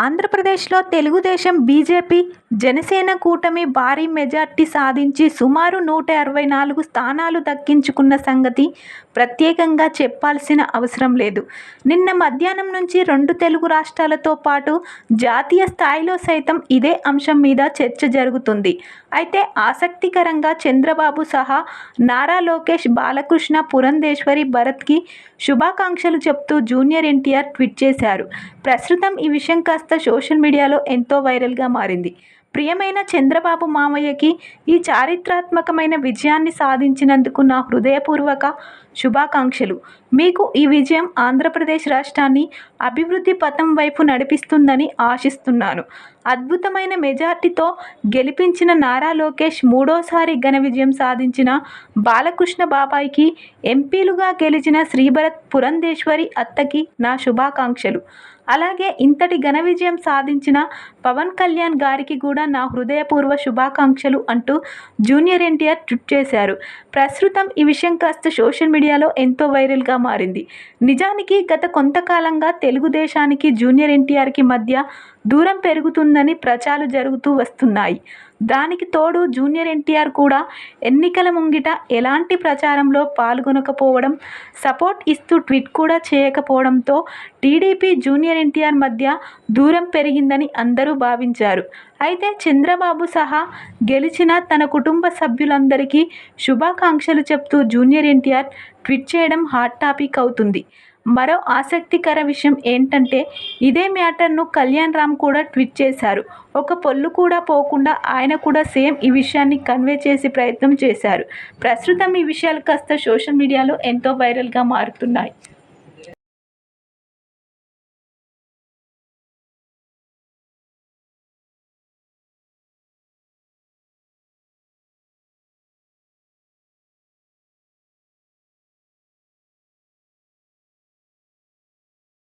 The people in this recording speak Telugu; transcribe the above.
ఆంధ్రప్రదేశ్లో తెలుగుదేశం బీజేపీ జనసేన కూటమి భారీ మెజార్టీ సాధించి సుమారు నూట అరవై నాలుగు స్థానాలు దక్కించుకున్న సంగతి ప్రత్యేకంగా చెప్పాల్సిన అవసరం లేదు. నిన్న మధ్యాహ్నం నుంచి రెండు తెలుగు రాష్ట్రాలతో పాటు జాతీయ స్థాయిలో సైతం ఇదే అంశం మీద చర్చ జరుగుతుంది. అయితే ఆసక్తికరంగా చంద్రబాబు సహా నారా లోకేష్ బాలకృష్ణ పురంధేశ్వరి భరత్కి శుభాకాంక్షలు చెప్తూ జూనియర్ ఎన్టీఆర్ ట్వీట్ చేశారు. ప్రస్తుతం ఈ విషయం కాస్త సోషల్ మీడియాలో ఎంతో వైరల్గా మారింది. ప్రియమైన చంద్రబాబు మామయ్యకి ఈ చారిత్రాత్మకమైన విజయాన్ని సాధించినందుకు నా హృదయపూర్వక శుభాకాంక్షలు. మీకు ఈ విజయం ఆంధ్రప్రదేశ్ రాష్ట్రాన్ని అభివృద్ధి పథం వైపు నడిపిస్తుందని ఆశిస్తున్నాను. అద్భుతమైన మెజార్టీతో గెలిపించిన నారా లోకేష్ మూడోసారి ఘన విజయం సాధించిన బాలకృష్ణ బాబాయ్కి ఎంపీలుగా గెలిచిన శ్రీభరత్ పురంధేశ్వరి అత్తకి నా శుభాకాంక్షలు. అలాగే ఇంతటి ఘన విజయం సాధించిన పవన్ కళ్యాణ్ గారికి కూడా నా హృదయపూర్వ శుభాకాంక్షలు అంటూ జూనియర్ ఎన్టీఆర్ ట్విట్ చేశారు. ప్రస్తుతం ఈ విషయం కాస్త సోషల్ మీడియాలో ఎంతో వైరల్గా మారింది. నిజానికి గత కొంతకాలంగా తెలుగుదేశానికి జూనియర్ ఎన్టీఆర్కి మధ్య దూరం పెరుగుతుందని ప్రచారాలు జరుగుతూ వస్తున్నాయి. దానికి తోడు జూనియర్ ఎన్టీఆర్ కూడా ఎన్నికల ముంగిట ఎలాంటి ప్రచారంలో పాల్గొనకపోవడం సపోర్ట్ ఇస్తూ ట్వీట్ కూడా చేయకపోవడంతో టీడీపీ జూనియర్ ఎన్టీఆర్ మధ్య దూరం పెరిగిందని అందరూ భావించారు. అయితే చంద్రబాబు సహా గెలిచిన తన కుటుంబ సభ్యులందరికీ శుభాకాంక్షలు చెప్తూ జూనియర్ ఎన్టీఆర్ ట్వీట్ చేయడం హాట్ టాపిక్ అవుతుంది. మరో ఆసక్తికర విషయం ఏంటంటే ఇదే మ్యాటర్ను కళ్యాణ్ రామ్ కూడా ట్వీట్ చేశారు. ఒక పొల్లు కూడా పోకుండా ఆయన కూడా సేమ్ ఈ విషయాన్ని కన్వే చేసే ప్రయత్నం చేశారు. ప్రస్తుతం ఈ విషయాలు కాస్త సోషల్ మీడియాలో ఎంతో వైరల్గా మారుతున్నాయి.